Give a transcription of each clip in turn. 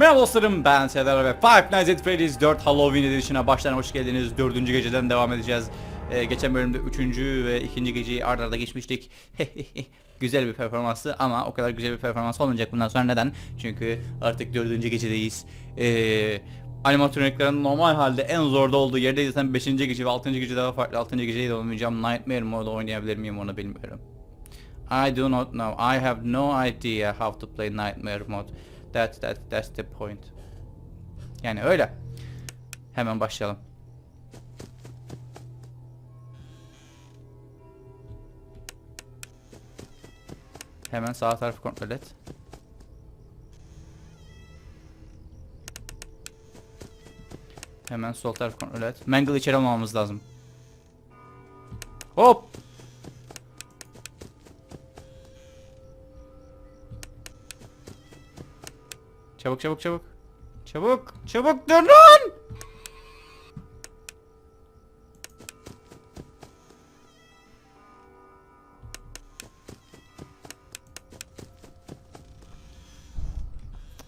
Merhaba dostlarım ben Serdar ve Five Nights at Freddy's 4 Halloween Edition'a baştan hoş geldiniz. Dördüncü geceden devam edeceğiz. Ee, geçen bölümde üçüncü ve ikinci geceyi arda arda geçmiştik. güzel bir performanstı ama o kadar güzel bir performans olmayacak bundan sonra neden? Çünkü artık dördüncü gecedeyiz. Ee, animatroniklerin normal halde en zorda olduğu yerde zaten 5. gece ve 6. gece daha farklı. 6. geceyi de olmayacağım. Nightmare modu oynayabilir miyim onu bilmiyorum. I do not know. I have no idea how to play Nightmare mode. That that that's the point. Yani öyle. Hemen başlayalım. Hemen sağ tarafı kontrol et. Hemen sol tarafı kontrol et. Mangle içeri almamamız lazım. Hop! Çabuk çabuk çabuk. Çabuk çabuk durun.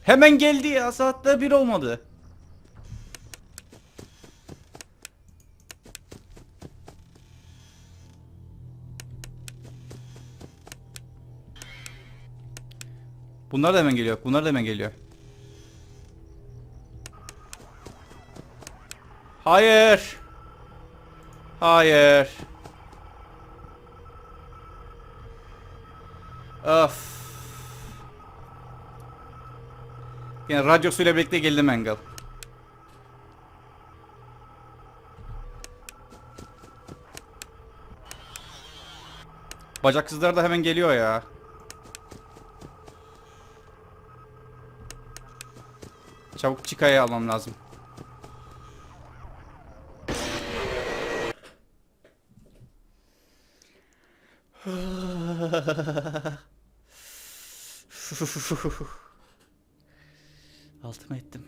Hemen geldi ya saatte bir olmadı. Bunlar da hemen geliyor. Bunlar da hemen geliyor. Hayır. Hayır. Of. Yine radyosuyla birlikte geldi Mangle. Bacaksızlar da hemen geliyor ya. Çabuk Chica'yı almam lazım. Altıma ettim.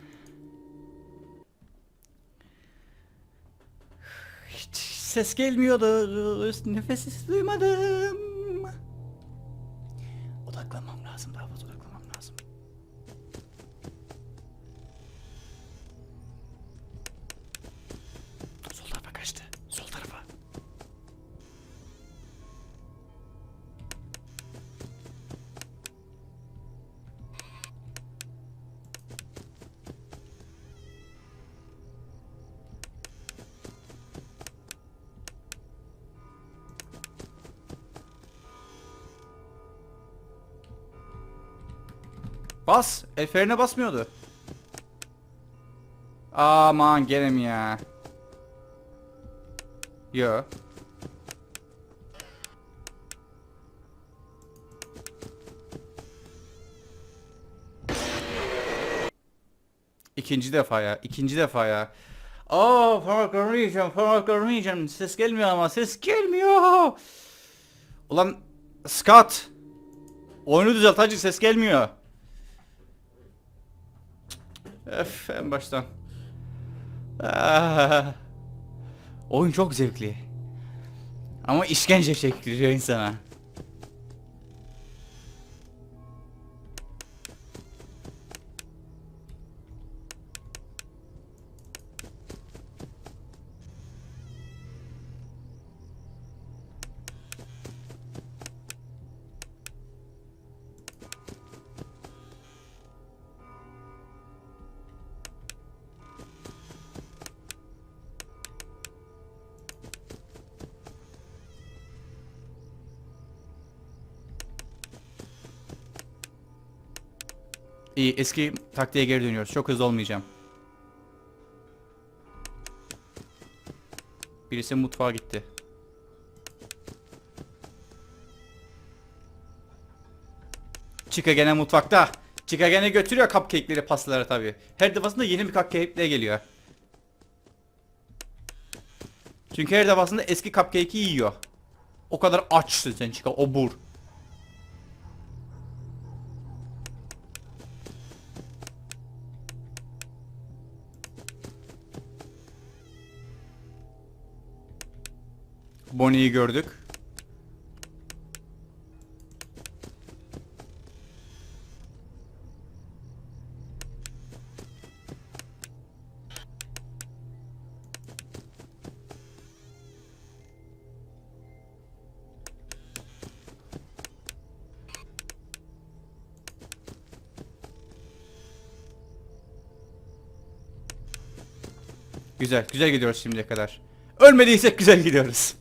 Hiç ses gelmiyordu. Nefes duymadım. Bas. El frene basmıyordu. Aman gene mi ya? Yo. İkinci defa ya. ikinci defa ya. Aa parmaklarımı yiyeceğim. Parmaklarımı yiyeceğim. Ses gelmiyor ama. Ses gelmiyor. Ulan Scott. Oyunu düzelt hacı ses gelmiyor. Öf en baştan. Ah. Oyun çok zevkli. Ama işkence çektiriyor insana. İyi eski taktiğe geri dönüyoruz. Çok hızlı olmayacağım. Birisi mutfağa gitti. Chica gene mutfakta. Chica gene götürüyor cupcake'leri pastaları tabi. Her defasında yeni bir cupcake'le geliyor. Çünkü her defasında eski cupcake'i yiyor. O kadar açsın sen Chica obur. Bonnie'yi gördük. Güzel, güzel gidiyoruz şimdiye kadar. Ölmediysek güzel gidiyoruz.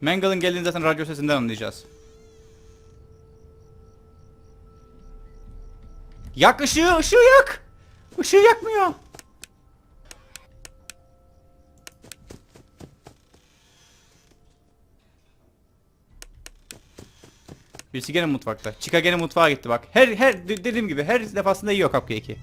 Mangal'ın geldiğini zaten radyo sesinden anlayacağız. Yak ışığı, ışığı yak. Işığı yakmıyor. Birisi gene mutfakta. Chica gene mutfağa gitti bak. Her her de- dediğim gibi her defasında yiyor cupcake'i.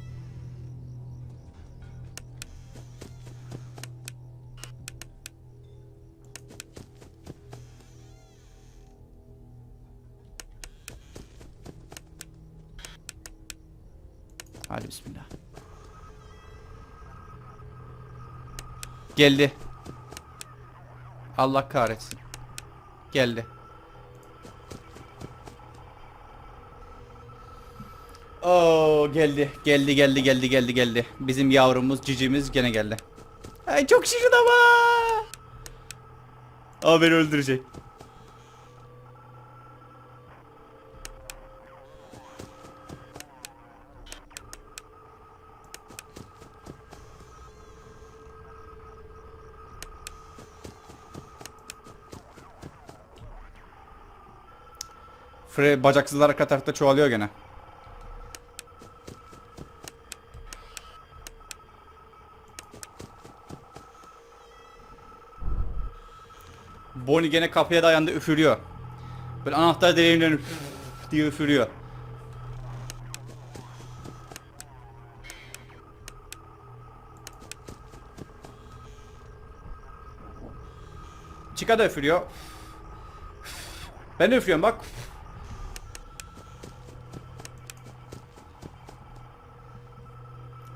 Geldi. Allah kahretsin. Geldi. Oo geldi. Geldi geldi geldi geldi geldi. Bizim yavrumuz cicimiz gene geldi. Ay çok şirin ama. Aa beni öldürecek. Fre bacaksızlar arka tarafta çoğalıyor gene. Bonnie gene kapıya dayandı üfürüyor. Böyle anahtar deliğinden diye üfürüyor. Chica da üfürüyor. Ben de üflüyorum bak.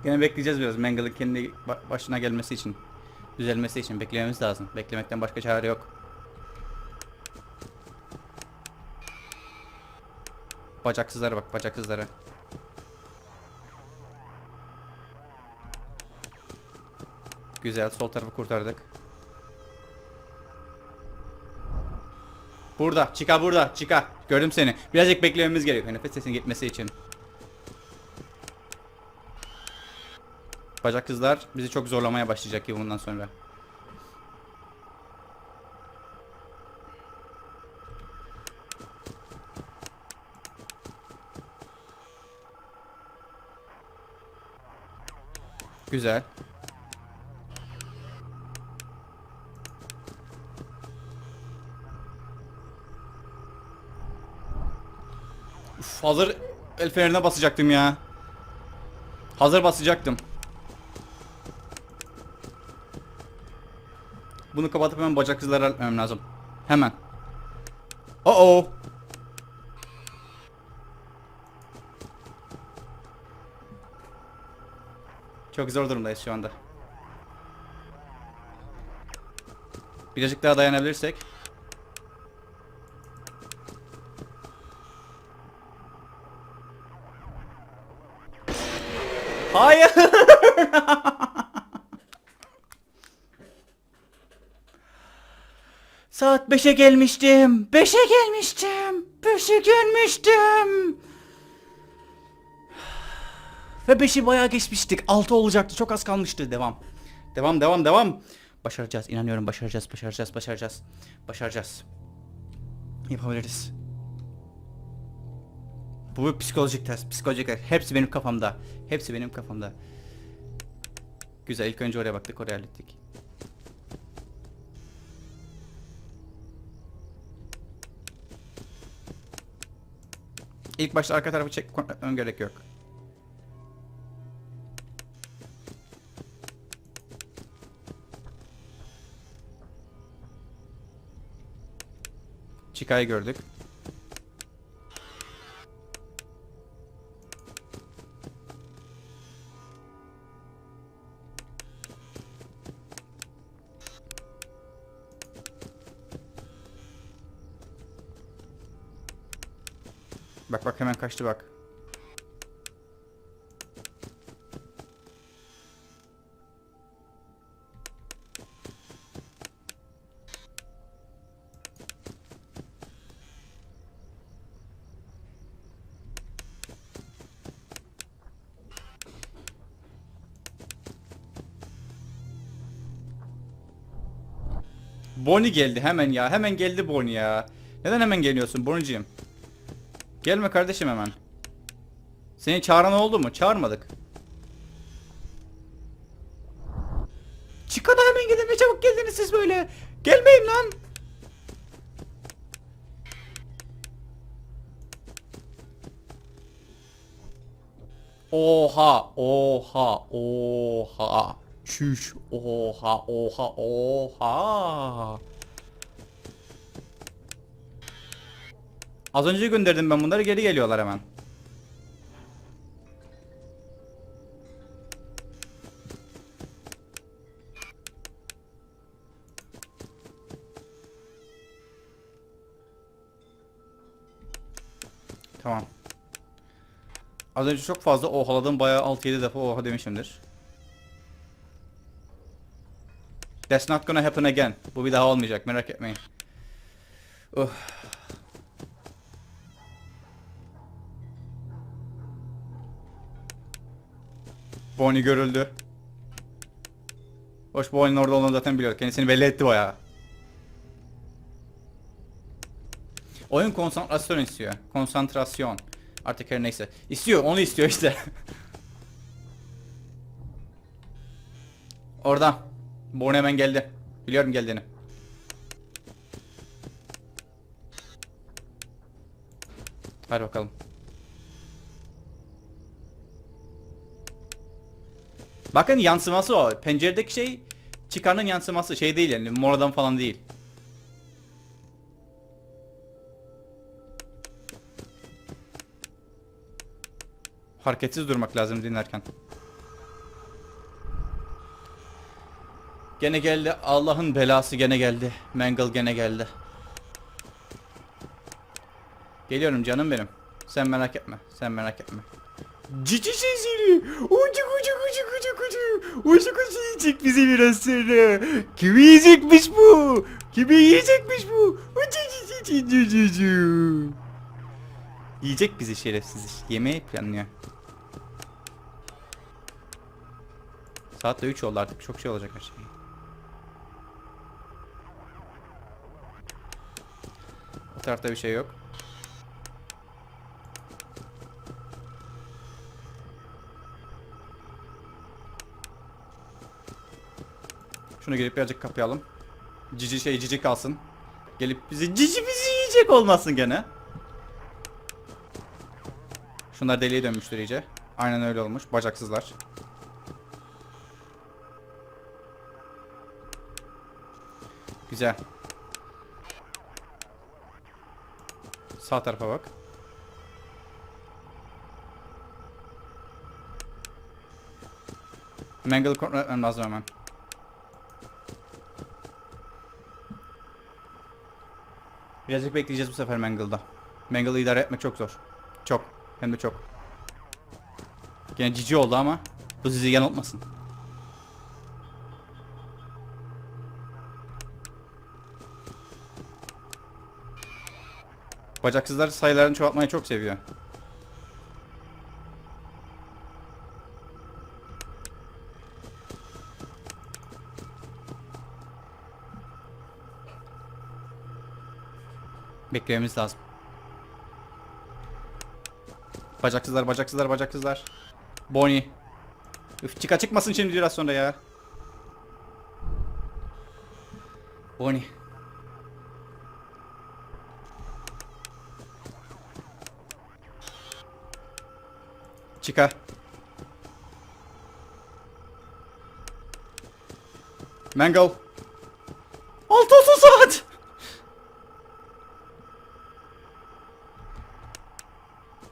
Gene bekleyeceğiz biraz Mangal'ın kendi ba- başına gelmesi için. Düzelmesi için beklememiz lazım. Beklemekten başka çare yok. Bacaksızlara bak bacaksızlara. Güzel sol tarafı kurtardık. Burada çıka burada çıka. Gördüm seni. Birazcık beklememiz gerekiyor nefes sesinin gitmesi için. Bacak kızlar bizi çok zorlamaya başlayacak ki bundan sonra. Güzel. Uf, hazır el fenerine basacaktım ya. Hazır basacaktım. Bunu kapatıp hemen bacaksızları halletmem lazım. Hemen. Oh oh. Çok zor durumdayız şu anda. Birazcık daha dayanabilirsek. Hayır. Saat 5'e gelmiştim. 5'e gelmiştim. 5'e gelmiştim. Ve 5'i bayağı geçmiştik. 6 olacaktı. Çok az kalmıştı. Devam. Devam devam devam. Başaracağız. İnanıyorum başaracağız. Başaracağız. Başaracağız. Başaracağız. Yapabiliriz. Bu bir psikolojik test. Psikolojik test. Hepsi benim kafamda. Hepsi benim kafamda. Güzel. ilk önce oraya baktık. Oraya hallettik. İlk başta arka tarafı çek ön gerek yok. Chica'yı gördük. Bak bak hemen kaçtı bak. Bonnie geldi hemen ya. Hemen geldi Bonnie ya. Neden hemen geliyorsun Bonnie'cim? Gelme kardeşim hemen. Seni çağıran oldu mu? Çağırmadık. Çıkana hemen gelin ne çabuk geldiniz siz böyle. Gelmeyin lan. Oha, oha, oha. Şüş, oha, oha, oha. Az önce gönderdim ben bunları geri geliyorlar hemen. Tamam. Az önce çok fazla ohaladım. Bayağı 6-7 defa oha demişimdir. That's not gonna happen again. Bu bir daha olmayacak merak etmeyin. Oh. Bonnie görüldü. Hoş Bonnie'nin orada olduğunu zaten biliyor. Kendisini belli etti bayağı. Oyun konsantrasyon istiyor. Konsantrasyon. Artık her neyse. İstiyor, onu istiyor işte. Orada. Born hemen geldi. Biliyorum geldiğini. Hadi bakalım. Bakın yansıması o. Penceredeki şey çıkanın yansıması şey değil yani moradan falan değil. Hareketsiz durmak lazım dinlerken. Gene geldi. Allah'ın belası gene geldi. Mangle gene geldi. Geliyorum canım benim. Sen merak etme. Sen merak etme. Cici seni. Ucuk ucuk ucuk ucuk ucuk. Ucuk ucuk yiyecek bizi biraz sonra. Kimi yiyecekmiş bu? Kimi yiyecekmiş bu? Ucuk ucuk ucuk ucuk. Yiyecek bizi şerefsiz. Yemeği planlıyor. Saat de 3 oldu artık. Çok şey olacak her şey. O tarafta bir şey yok. Şunu gelip birazcık kapayalım. Cici şey cici kalsın. Gelip bizi cici bizi yiyecek olmasın gene. Şunlar deliye dönmüştür iyice. Aynen öyle olmuş. Bacaksızlar. Güzel. Sağ tarafa bak. Mangle'ı kontrol etmem lazım hemen. Birazcık bekleyeceğiz bu sefer Mangle'da. Mangle'ı idare etmek çok zor. Çok. Hem de çok. Gene cici oldu ama bu sizi yanıltmasın. Bacaksızlar sayılarını çoğaltmayı çok seviyor. Beklememiz lazım. Bacaksızlar, bacaksızlar, bacaksızlar. Bonnie. Üf çıka çıkmasın şimdi biraz sonra ya. Bonnie. Çıka. Mango. Altı olsun saat.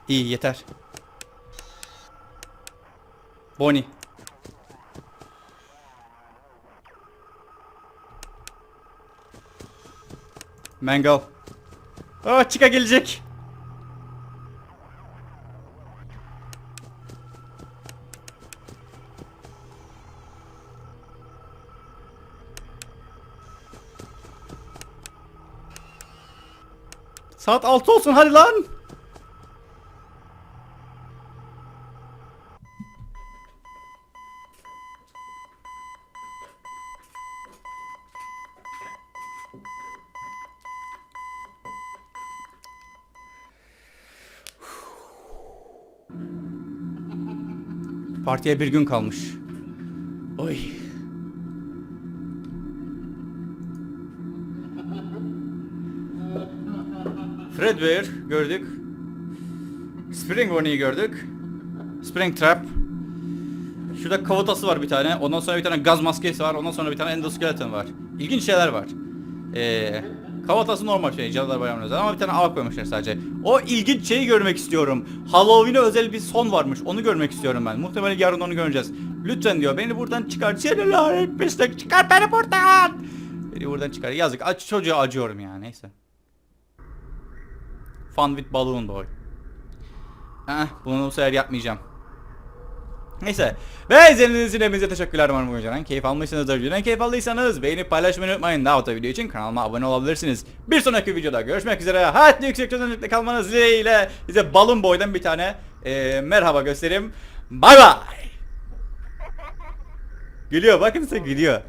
İyi yeter. Bonnie. Mango. Aa Chica gelecek. Saat 6 olsun hadi lan. Partiye bir gün kalmış. Oy. Fredbear gördük. Spring Bonnie'yi gördük. Spring Trap. Şurada kavatası var bir tane. Ondan sonra bir tane gaz maskesi var. Ondan sonra bir tane endoskeleton var. İlginç şeyler var. Ee, kavatası normal şey. Cadılar Bayramı'na özel ama bir tane av koymuşlar sadece. O ilginç şeyi görmek istiyorum. Halloween'e özel bir son varmış. Onu görmek istiyorum ben. Muhtemelen yarın onu göreceğiz. Lütfen diyor beni buradan çıkar. Seni lanet pislik çıkar beni buradan. Beni buradan çıkar. Yazık. Aç çocuğa acıyorum ya. Neyse. Fun with balloon boy. Eh, bunu bu sefer yapmayacağım. Neyse. Ve izlediğiniz için hepinize teşekkürler umarım videodan. Keyif almışsınızdır. Videodan keyif aldıysanız beğenip paylaşmayı unutmayın. Daha fazla video için kanalıma abone olabilirsiniz. Bir sonraki videoda görüşmek üzere. Hayatlı yüksek çözünürlükte kalmanız dileğiyle size Balloon Boy'dan bir tane eee, merhaba göstereyim. Bay bay. Gülüyor bakın size gülüyor.